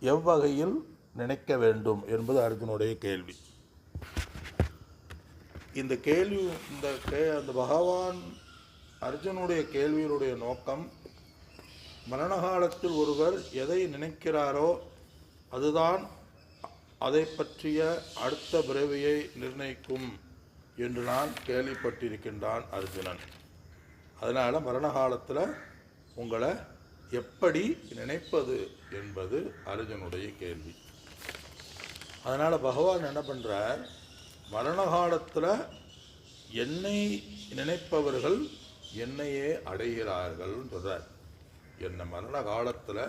எவ்வகையில் நினைக்க வேண்டும் என்பது அர்ஜுனுடைய கேள்வி. இந்த கேள்வி இந்த கே அந்த பகவான் அர்ஜுனுடைய கேள்வியினுடைய நோக்கம் மரண காலத்தில் ஒருவர் எதை நினைக்கிறாரோ அதுதான் அதை பற்றிய அடுத்த பிறவியை நிர்ணயிக்கும் என்று நான் கேள்விப்பட்டிருக்கின்றான் அர்ஜுனன். அதனால் மரண காலத்தில் உங்களை எப்படி நினைப்பது என்பது அர்ஜுனுடைய கேள்வி. அதனால் பகவான் என்ன பண்ணுறார் மரண காலத்தில் என்னை நினைப்பவர்கள் என்னையே அடைகிறார்கள்னு சொல்கிறார் என்னை மரண காலத்தில்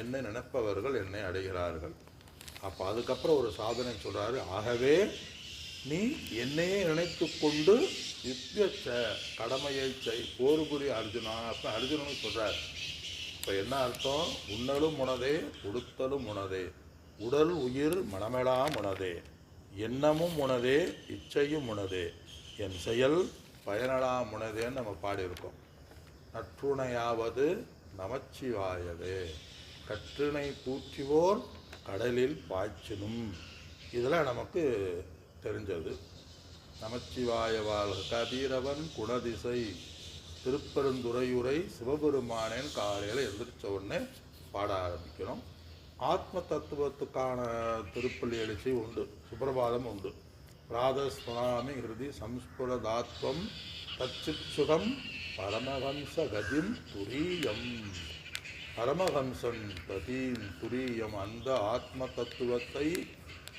என்னை நினைப்பவர்கள் என்னை அடைகிறார்கள். அப்போ அதுக்கப்புறம் ஒரு சாதனை சொல்கிறாரு ஆகவே நீ என்னையே நினைத்து கொண்டு யுத்திய கடமையை செய் போர் புரி அர்ஜுனா அப்போ அர்ஜுனனும் சொல்கிறார் இப்போ என்ன அர்த்தம்? உண்ணலும் உணதே உடுத்தலும் உணதே. உடல் உயிர் மனமெலாம் உணதே. எண்ணமும் உணதே இச்சையும் உணதே. என் செயல் பயனலாம் உணதேன்னு நம்ம பாடியிருக்கோம். நற்றுணையாவது நமச்சிவாயவே கற்றினை கூற்றுவோர் கடலில் பாய்ச்சினும். இதெல்லாம் நமக்கு தெரிஞ்சது. நமச்சிவாயவாள் கதிரவன் குணதிசை. திருப்பெருந்துறையுரை சிவபெருமானேன் காலையில் எழுந்திரிச்ச உடனே பாட ஆரம்பிக்கிறோம் ஆத்ம தத்துவத்துக்கான திருப்பள்ளி எழுச்சி உண்டு. சுப்பிரபாதம் உண்டு. ராதஸ்வராமி ஹிருதி சம்ஸ்புரதாத்வம் தச்சிச்சுகம் பரமஹம்ச கதிம் துரியம். பரமஹம்சன் கதீம் துரியம். அந்த ஆத்ம தத்துவத்தை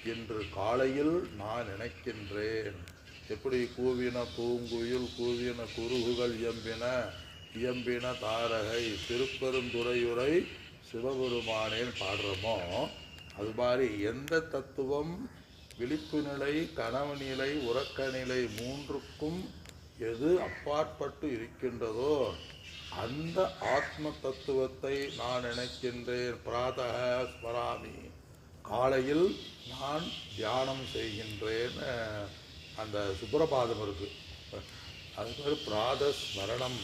இன்று காலையில் நான் நினைக்கின்றேன். எப்படி கூவின பூங்குயில் கூவின குருகுகள் இயம்பின? இயம்பின தாரகை திருப்பெருந்துறையுரை சிவபெருமானேன் பாடுறோமோ? அது மாதிரி எந்த தத்துவம்? விழிப்பு நிலை கனவு நிலை உறக்க நிலை மூன்றுக்கும் எது அப்பாற்பட்டு இருக்கின்றதோ அந்த ஆத்ம தத்துவத்தை நான் நினைக்கின்றேன். பிராதக ஸ்மராமி. காலையில் நான் தியானம் செய்கின்றேன். அந்த சுப்பிரபாதம் இருக்குது அது பேர் பிராத ஸ்மரணம்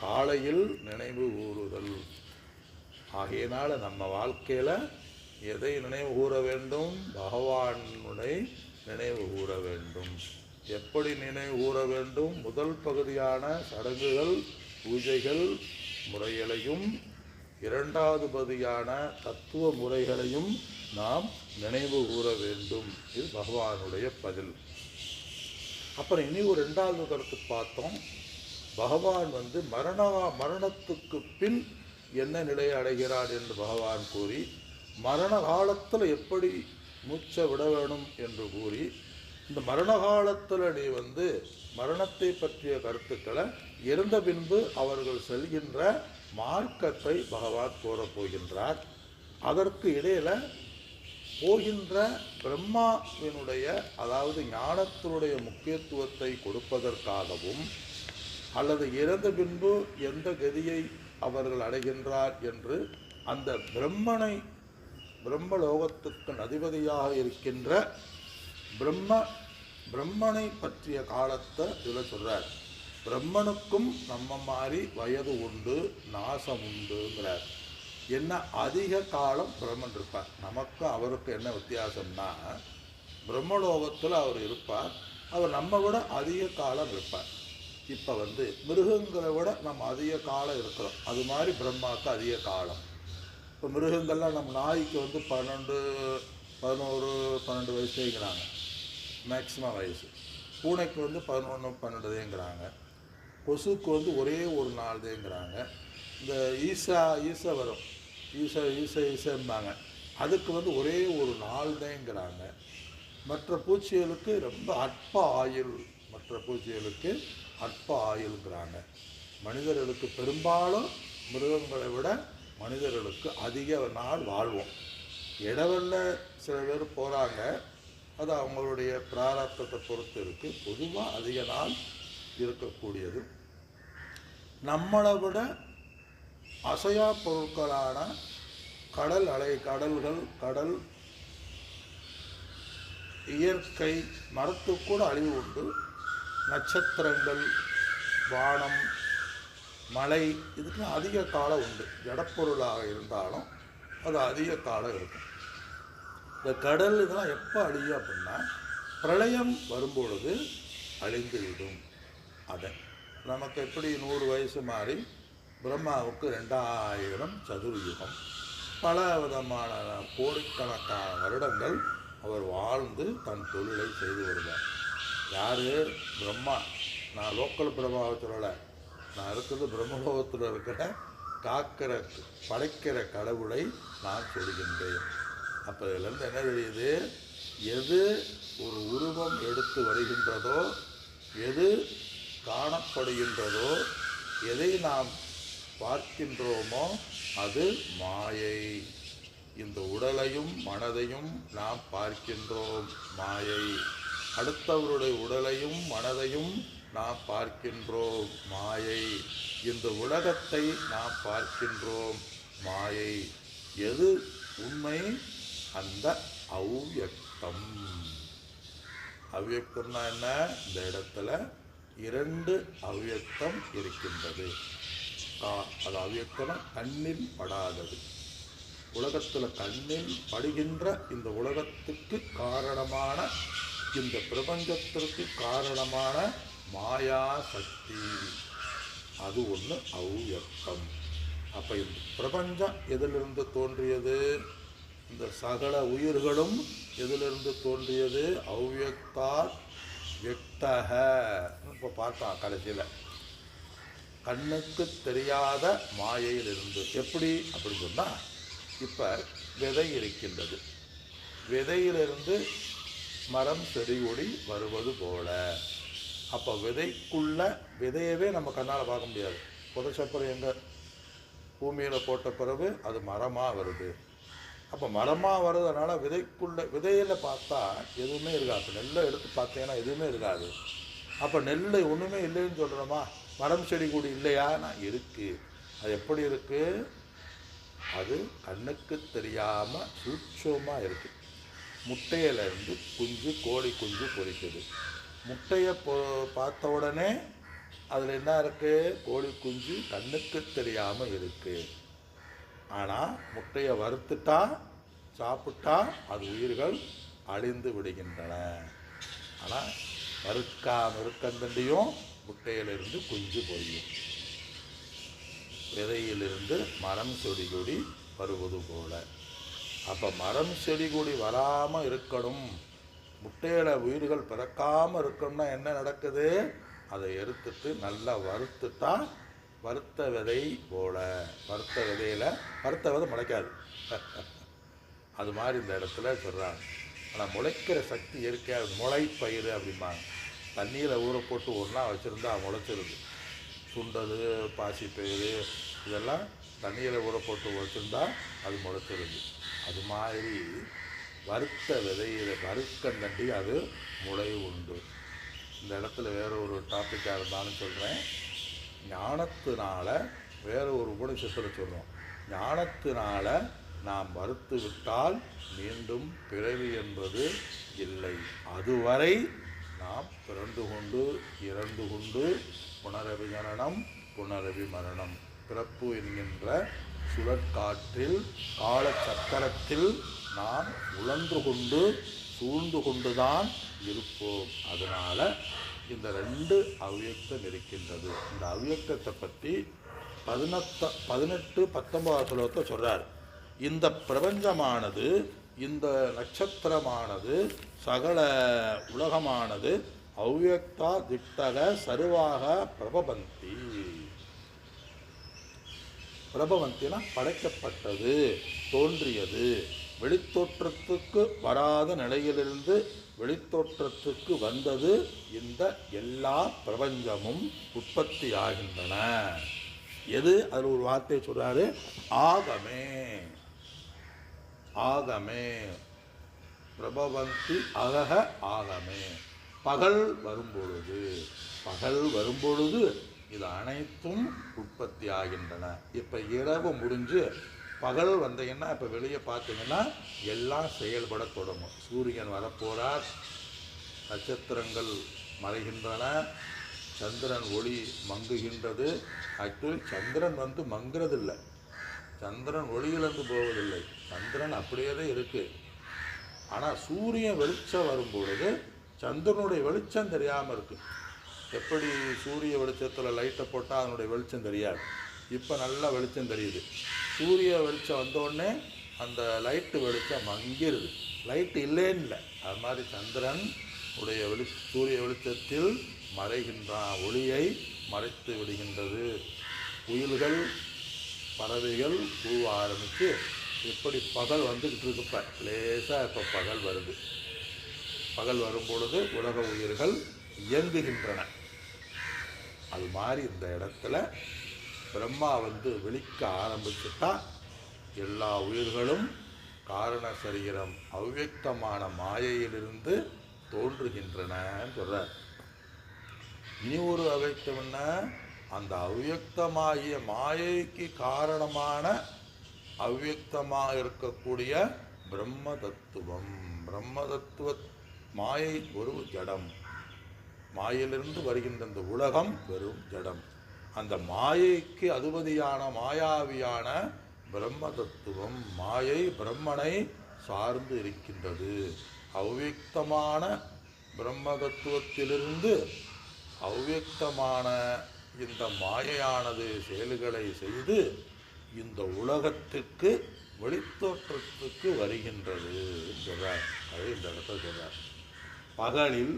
காலையில் நினைவு கூறுதல். ஆகையினால் நம்ம வாழ்க்கையில் எதை நினைவு கூற வேண்டும்? பகவானுடைய நினைவு கூற வேண்டும். எப்படி நினைவு கூற வேண்டும்? முதல் பகுதியான சடங்குகள் பூஜைகள் முறைகளையும் இரண்டாவது பகுதியான தத்துவ முறைகளையும் நாம் நினைவு கூற வேண்டும். இது பகவானுடைய பதில். அப்புறம் இனி ஒரு ரெண்டாவது கருத்து பார்த்தோம். பகவான் வந்து மரண மரணத்துக்கு பின் என்ன நிலையை அடைகிறார் என்று பகவான் கூறி மரண காலத்தில் எப்படி மூச்சை விட வேணும் என்று கூறி இந்த மரண காலத்தில் நீ வந்து மரணத்தை பற்றிய கருத்துக்களை இறந்த பின்பு அவர்கள் செல்கின்ற மார்க்கத்தை பகவான் கூறப் போகின்றார். அதற்கு இடையில போகின்ற பிரம்மாவினுடைய அதாவது ஞானத்தினுடைய முக்கியத்துவத்தை கொடுப்பதற்காகவும் அல்லது இறந்த பின்பு எந்த கதியை அவர்கள் அடைகின்றார் என்று அந்த பிரம்மனை பிரம்மலோகத்துக்கு அதிபதியாக இருக்கின்ற பிரம்ம பிரம்மனை பற்றிய காலத்தை இதில் சொல்கிறார் பிரம்மனுக்கும் நம்ம மாதிரி வயது உண்டு நாசம் உண்டுங்கிறார். என்ன அதிக காலம் பிரம்மன் இருப்பார். நமக்கு அவருக்கு என்ன வித்தியாசம்னா பிரம்மலோகத்தில் அவர் இருப்பார். அவர் நம்ம விட அதிக காலம் இருப்பார். இப்போ வந்து மிருகங்களை விட நம்ம அதிக காலம் இருக்கிறோம். அது மாதிரி பிரம்மாவுக்கு அதிக காலம். இப்போ மிருகங்கள்லாம் நம்ம நாய்க்கு வந்து பன்னெண்டு பதினோரு பன்னெண்டு வயசுங்கிறாங்க. மேக்சிமம் வயசு. பூனைக்கு வந்து பதினொன்று பன்னெண்டுதேங்கிறாங்க. கொசுக்கு வந்து ஒரே ஒரு நாள் தேங்கிறாங்க இந்த ஈசா ஈசா வரும் ஈசா ஈசா ஈசம்பாங்க. அதுக்கு வந்து ஒரே ஒரு நாள் தேங்கிறாங்க மற்ற பூச்சிகளுக்கு ரொம்ப அற்ப ஆயுள். மற்ற பூச்சிகளுக்கு அற்ப ஆயுள்ங்கிறாங்க. மனிதர்களுக்கு பெரும்பாலும் மிருகங்களை விட மனிதர்களுக்கு அதிக நாள் வாழ்வோம். இடவெல்ல சில பேர் போகிறாங்க அது அவங்களுடைய பிராரத்தத்தை பொறுத்து இருக்குது பொதுவாக அதிக நாள் இருக்கக்கூடியது. நம்மளை விட அசையா பொருட்களான கடல் அலை கடல்கள் கடல் இயற்கை மரத்துக்கூட அழிவு உண்டு. நட்சத்திரங்கள் வானம் மழை இதுக்கு அதிக காலம் உண்டு. ஜடப்பொருளாக இருந்தாலும் அது அதிக காலம் இருக்கும். இந்த கடல் இதெல்லாம் எப்போ அழியும் அப்படின்னா பிரளயம் வரும்பொழுது அழிந்துவிடும். அதை. நமக்கு எப்படி நூறு வயசு மாறி பிரம்மாவுக்கு ரெண்டாயிரம் சதுர்யுகம். பல விதமான கோடிக்கணக்கான வருடங்கள் அவர் வாழ்ந்து தன் தொழிலை செய்து வருவார். யார்? பிரம்மா. நான் லோக்கல் பிரம்மாவை சொல்லலை. நான் இருக்கிறது பிரம்மலோகத்தில் இருக்கிற காக்கிற படைக்கிற கடவுளை நான் சொல்கின்றேன். அப்போ இதுலேருந்து என்ன தெரியுது? எது ஒரு உருவம் எடுத்து வருகின்றதோ எது காணப்படுகின்றதோ எதை நாம் பார்க்கின்றோமோ அது மாயை. இந்த உடலையும் மனதையும் நாம் பார்க்கின்றோம் மாயை. அடுத்தவருடைய உடலையும் மனதையும் நாம் பார்க்கின்றோம் மாயை. இந்த உலகத்தை நாம் பார்க்கின்றோம் மாயை. எது உண்மை? அந்த அவ்யக்தம் அவ்யக்தம்னா என்ன? இந்த இடத்துல இரண்டு அவ்யக்தம் இருக்கின்றது. கா- அது அவ்யக்தம்னா கண்ணில் படாதது. உலகத்தில் கண்ணில் படுகின்ற இந்த உலகத்துக்கு காரணமான இந்த பிரபஞ்சத்திற்கு காரணமான மாயா சக்தி. அது ஒன்று அவ்வியக்கம் அப்போ இந்த பிரபஞ்சம் எதிலிருந்து தோன்றியது? இந்த சகல உயிர்களும் எதிலிருந்து தோன்றியது? அவ்யக்தா வியக்தக இப்போ பார்த்தோம் கடைசியில். கண்ணுக்கு தெரியாத மாயையிலிருந்து. எப்படி? அப்படி சொன்னால் இப்போ விதை இருக்கின்றது. விதையிலிருந்து மரம் செடி கொடி வருவது போல. அப்போ விதைக்குள்ள விதையவே நம்ம கண்ணால் பார்க்க முடியாது. புதைச்சப்புறம் எங்கே? பூமியில் போட்ட பிறகு அது மரமாக வருது. அப்போ மரமாக வர்றதுனால விதைக்குள்ள விதையில் பார்த்தா எதுவுமே இருக்காது. நெல்லை எடுத்து பார்த்தீங்கன்னா எதுவுமே இருக்காது. அப்போ நெல் ஒன்றுமே இல்லைன்னு சொல்கிறோமா மரம் செடி கொடி இல்லையா? நான் இருக்குது அது எப்படி இருக்குது அது கண்ணுக்கு தெரியாமல் சூட்சமாக இருக்குது முட்டையிலேருந்து குஞ்சு கோழி குஞ்சு பொரிக்குது முட்டையை பொ பார்த்த உடனே அதில் என்ன இருக்குது கோழி குஞ்சு கண்ணுக்கு தெரியாமல் இருக்குது ஆனால் முட்டையை வறுத்துட்டா சாப்பிட்டா அது உயிர்கள் அழிந்து விடுகின்றன. ஆனால் வறுக்காம இருக்கந்தண்டியும் முட்டையிலிருந்து குஞ்சு பொரியும். விதையிலிருந்து மரம் செடி கொடி வருவது போல. அப்போ மரம் செடி கொடி வராமல் இருக்கணும். முட்டையில உயிர்கள் பிறக்காமல் இருக்கணும்னா என்ன நடக்குது? அதை எடுத்துட்டு நல்லா வறுத்துட்டா வறுத்த விதை போல. வறுத்த விதையில் வறுத்த விதை முளைக்காது. அது மாதிரி இந்த இடத்துல சொல்கிறாங்க ஆனால் முளைக்கிற சக்தி இயற்கையாக முளைப்பயிர் அப்படிம்பாங்க. தண்ணியில் ஊற போட்டு ஒரு நாள் வச்சுருந்தா முளைச்சிருது. சுண்டல் பாசிப்பயிறு இதெல்லாம் தண்ணியில் ஊற போட்டு வச்சுருந்தா அது முளைச்சிருது. அது மாதிரி வறுத்த விதையில வறுக்கந்தண்டி அது முளை உண்டு. இந்த இடத்துல வேறு ஒரு டாப்பிக்காக இருந்தாலும் சொல்கிறேன் ஞானத்தினால வேறு ஒரு உபனிஷத்தில் சொல்கிறோம் ஞானத்தினால நாம் மறுத்து விட்டால் மீண்டும் பிறவி என்பது இல்லை. அதுவரை நாம் பிறந்து கொண்டு இறந்து கொண்டு புனரவி ஜனனம் புனரவி மரணம். பிறப்பு என்கின்ற சுழற்காற்றில் காலச்சக்கரத்தில் நாம் உழன்று கொண்டு சூழ்ந்து கொண்டுதான் இருப்போம். அதனால் இந்த ரெண்டு அவ்வியக்தம் இருக்கின்றது. இந்த அவ்வியக்தத்தை பற்றி பதினெட்டு பதினெட்டு பத்தொன்பதாம் ஸ்லோகத்தை சொல்கிறார் இந்த பிரபஞ்சமானது இந்த நட்சத்திரமானது சகல உலகமானது அவ்யக்தா திட்டக சருவாக பிரபவந்தி. பிரபவந்தினா படைக்கப்பட்டது தோன்றியது. வெளித்தோற்றத்துக்கு வராத நிலையிலிருந்து வெளித்தோற்றத்துக்கு வந்தது இந்த எல்லா பிரபஞ்சமும் உற்பத்தி ஆகின்றன எது? அதில் ஒரு வார்த்தையை சொல்றாரு ஆகமே. ஆகமே. பிரபவந்தி அகக ஆகமே. பகல் வரும்பொழுது பகல் வரும்பொழுது இது அனைத்தும் உற்பத்தி ஆகின்றன. இப்போ இரவு முடிஞ்சு பகல் வந்தீங்கன்னா இப்போ வெளியே பார்த்தீங்கன்னா எல்லாம் செயல்பட தொடங்கும். சூரியன் வரப்போகிறார் நட்சத்திரங்கள் மறைகின்றன. சந்திரன் ஒளி மங்குகின்றது. ஆக்சுவலி சந்திரன் வந்து மங்குறதில்லை. சந்திரன் ஒளியிலிருந்து போவதில்லை. சந்திரன் அப்படியே தான் இருக்கு. ஆனால் சூரியன் வெளிச்சம் வரும் பொழுது சந்திரனுடைய வெளிச்சம் தெரியாமல் இருக்கு. எப்படி சூரிய வெளிச்சத்தில் லைட்டை போட்டால் அதனுடைய வெளிச்சம் தெரியாது. இப்போ நல்லா வெளிச்சம் தெரியுது. சூரிய வெளிச்சம் வந்தோடனே அந்த லைட்டு வெளிச்சம் மங்கிருது. லைட்டு இல்லைன்னு இல்லை. அது மாதிரி சந்திரன் உடைய வெளி சூரிய வெளிச்சத்தில் மறைகின்றான். ஒளியை மறைத்து விடுகின்றது. குயில்கள் பறவைகள் பூவ ஆரம்பித்து எப்படி பகல் வந்துக்கிட்டு இருக்கு இப்போ லேசாக இப்போ பகல் வருது. பகல் வரும் பொழுது உலக உயிர்கள் இயங்குகின்றன. அது மாதிரி இந்த இடத்துல பிரம்மா வந்து விழிக்க ஆரம்பிச்சுட்டா எல்லா உயிர்களும் காரண சரீரம் அவ்யக்தமான மாயையிலிருந்து தோன்றுகின்றனன்னு சொல்கிறார் இனி ஒரு அவைத்தம்னா அந்த அவ்யக்தமாகிய மாயைக்கு காரணமான அவ்யக்தமாக இருக்கக்கூடிய பிரம்ம தத்துவம் பிரம்ம தத்துவ மாயை ஒரு ஜடம். மாயிலிருந்து வருகின்ற இந்த உலகம் வெறும் ஜடம். அந்த மாயைக்கு அதிபதியான மாயாவியான பிரம்ம தத்துவம் மாயை பிரம்மனை சார்ந்து இருக்கின்றது. அவ்யக்தமான பிரம்ம தத்துவத்திலிருந்து அவ்யக்தமான இந்த மாயையானது செயல்களை செய்து இந்த உலகத்துக்கு வெளித்தோற்றத்துக்கு வருகின்றது சொல்கிறார் அது இந்த இடத்த சொல்கிறார் பகலில்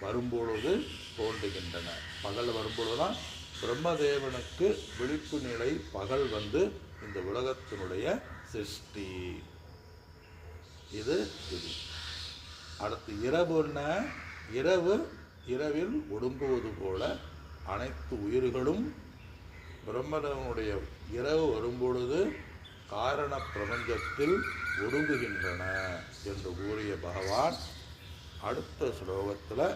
வரும்பொழுது தோன்றுகின்றன. பகல் வரும்பொழுது தான் பிரம்மதேவனுக்கு விழிப்பு நிலை பகல் வந்து இந்த உலகத்தினுடைய சிருஷ்டி. இது இது அடுத்து இரவுன்னா இரவு இரவில் ஒடுங்குவது போல அனைத்து உயிர்களும் பிரம்மதேவனுடைய இரவு வரும்பொழுது காரண பிரபஞ்சத்தில் ஒடுங்குகின்றன என்று கூறிய பகவான் அடுத்த ஸ்லோகத்தில்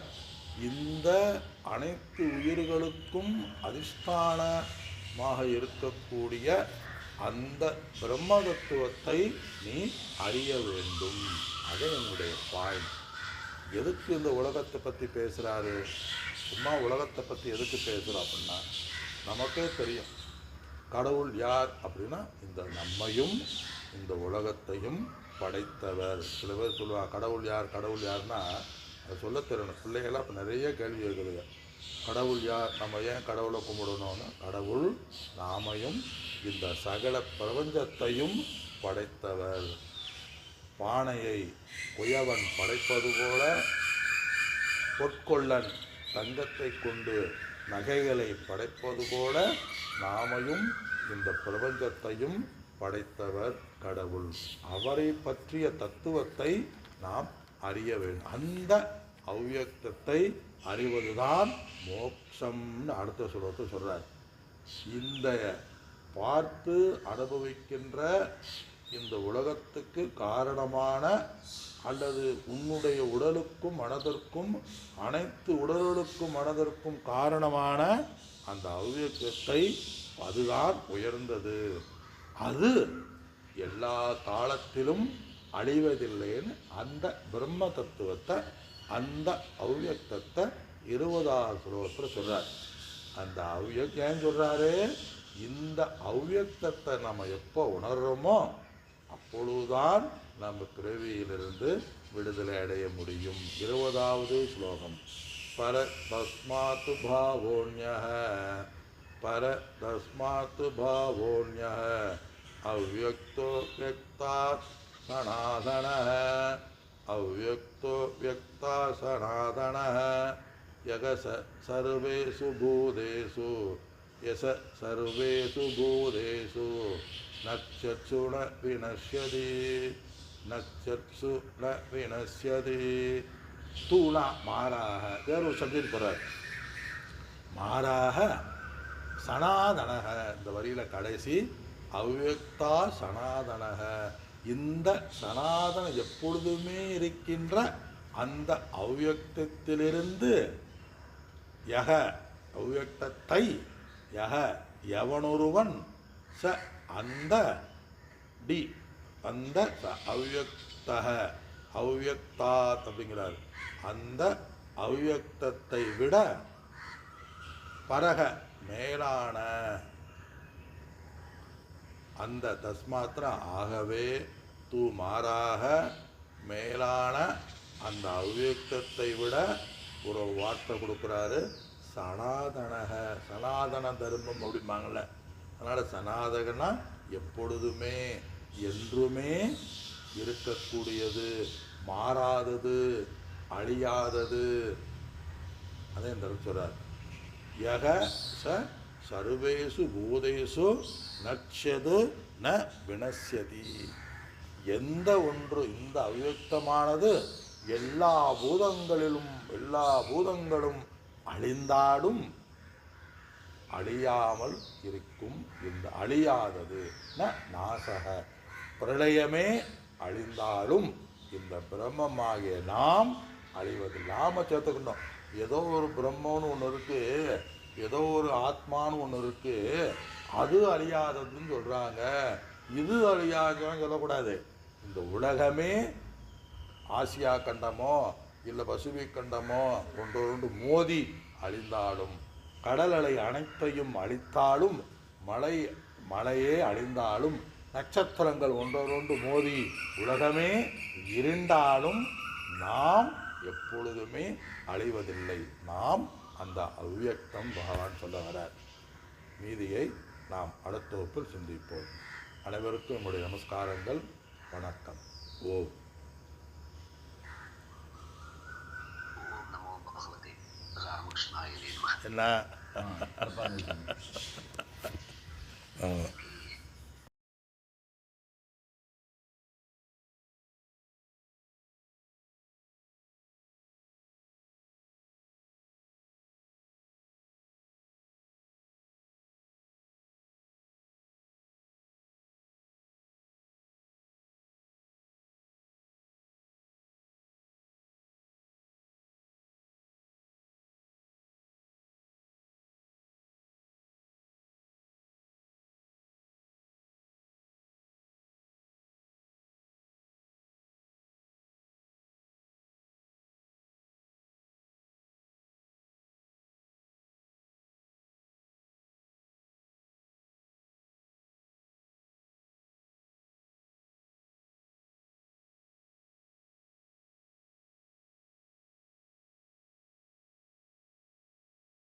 இந்த அனைத்து உயிர்களுக்கும் அதிஷ்டானமாக இருக்கக்கூடிய அந்த பிரம்ம தத்துவத்தை நீ அறிய வேண்டும். அது என்னுடைய பாயிண்ட் எதுக்கு இந்த உலகத்தை பற்றி பேசுகிறாரு சும்மா உலகத்தை பற்றி எதுக்கு பேசுகிறோம் அப்படின்னா நமக்கே தெரியும். கடவுள் யார் அப்படின்னா இந்த நம்மையும் இந்த உலகத்தையும் படைத்தவர். சில பேர் சொல்லுவாங்க கடவுள் யார் கடவுள் யார்னா அதை சொல்ல தெரியணும் பிள்ளைகளாக இப்போ நிறைய கேள்வி இருக்குதுங்க கடவுள் யார் நம்ம ஏன் கடவுளை கும்பிடணும்னா? கடவுள் நாமையும் இந்த சகல பிரபஞ்சத்தையும் படைத்தவர். பானையை குயவன் படைப்பது போல பொற்கொள்ளன். தங்கத்தை கொண்டு நகைகளை படைப்பது போல நாமையும் இந்த பிரபஞ்சத்தையும் படைத்தவர் கடவுள். அவரை பற்றிய தத்துவத்தை நாம் அறிய வேண்டும். அந்த அவ்வியக்தத்தை அறிவதுதான் மோட்சம்னு அடுத்த சுலோகத்தை சொல்கிறார் இந்த பார்த்து அனுபவிக்கின்ற இந்த உலகத்துக்கு காரணமான அல்லது உன்னுடைய உடலுக்கும் மனதிற்கும் அனைத்து உடலுக்கும் மனதிற்கும் காரணமான அந்த அவ்வியக்கத்தை அதுதான் உயர்ந்தது. அது எல்லா காலத்திலும் அழிவதில்லைன்னு அந்த பிரம்ம தத்துவத்தை அந்த அவ்வியக்தத்தை இருபதாவது ஸ்லோகத்தில் சொல்கிறார் அந்த அவ்வியக் ஏன் சொல்கிறாரு இந்த அவ்வியக்தத்தை நம்ம எப்போ உணர்றோமோ அப்பொழுதுதான் நம்ம பிறவியிலிருந்து விடுதலை அடைய முடியும் இருபதாவது ஸ்லோகம் பர தஸ்மாத் பாவோன்ய பர தஸ்மாத் பாவோன்ய அவ்யக்தோ வியக்தா சனாதன அவ்யக்தோ வியக்தா சனாதன யகச சர்வேஷு பூதேஷு यस सर्वेषु भूतेषु नक्षत्सु न विनश्यति நச்சத்சு ந வினசியது தூளா மாறாக வேற ஒரு சப்ஜெக்ட் போகிறார் மாறாக சனாதனக இந்த வரியில் கடைசி அவ்வியக்தா சனாதனக இந்த சனாதன எப்பொழுதுமே இருக்கின்ற அந்த அவ்வியக்தத்திலிருந்து யக அவ்வியக்தத்தை யக எவனொருவன் ச அந்த டி அந்த ச அவ்யக்தக அவ்யக்தாத் அப்படிங்கிறார். அந்த அவ்யக்தத்தை விட பரக மேலான அந்த தஸ்மாத்திரம் ஆகவே தூ மாறாக மேலான அந்த அவ்வியக்தத்தை விட ஒரு வார்த்தை கொடுக்குறாரு. சனாதனக சனாதன தர்மம் அப்படிம்பாங்கள்ல அதனால் சனாதகனா எப்பொழுதுமே என்றுமே இருக்கக்கூடியது மாறாதது அழியாதது. அதே இந்த சொல்கிறார் யக ச சர்வேசு பூதேசு நச்சது ந வினஷ்யதி எந்த ஒன்று இந்த அவ்யுக்தமானது எல்லா பூதங்களிலும் எல்லா பூதங்களும் அழிந்தாலும் அழியாமல் இருக்கும். இந்த அழியாதது ந நாசக. பிரளயமே அழிந்தாலும் இந்த பிரம்மமாகிய நாம் அழிவது. நாம சேர்த்துக்கணும். ஏதோ ஒரு பிரம்மன்னு ஒன்று இருக்குது ஏதோ ஒரு ஆத்மான்னு ஒன்று இருக்குது அது அழியாததுன்னு சொல்கிறாங்க இது அழியாதுன்னு சொல்லக்கூடாது. இந்த உலகமே ஆசியா கண்டமோ இல்லை பசிபிக் கண்டமோ ஒன்று ஒன்று மோதி அழிந்தாலும் கடல் அலை அனைத்தையும் அழித்தாலும் மலை மலையே அழிந்தாலும் நட்சத்திரங்கள் ஒன்றோடொன்று மோதி உலகமே இருண்டாலும் நாம் எப்பொழுதுமே அழிவதில்லை. நாம் அந்த அவ்வியக்தம் பகவான் சொல்ல வரார் மீதியை நாம் அடுத்த வகுப்பில் சிந்திப்போம். அனைவருக்கும் என்னுடைய நமஸ்காரங்கள். வணக்கம். ஓம். என்ன தப்பா நினைக்கிறேன். ஆமா.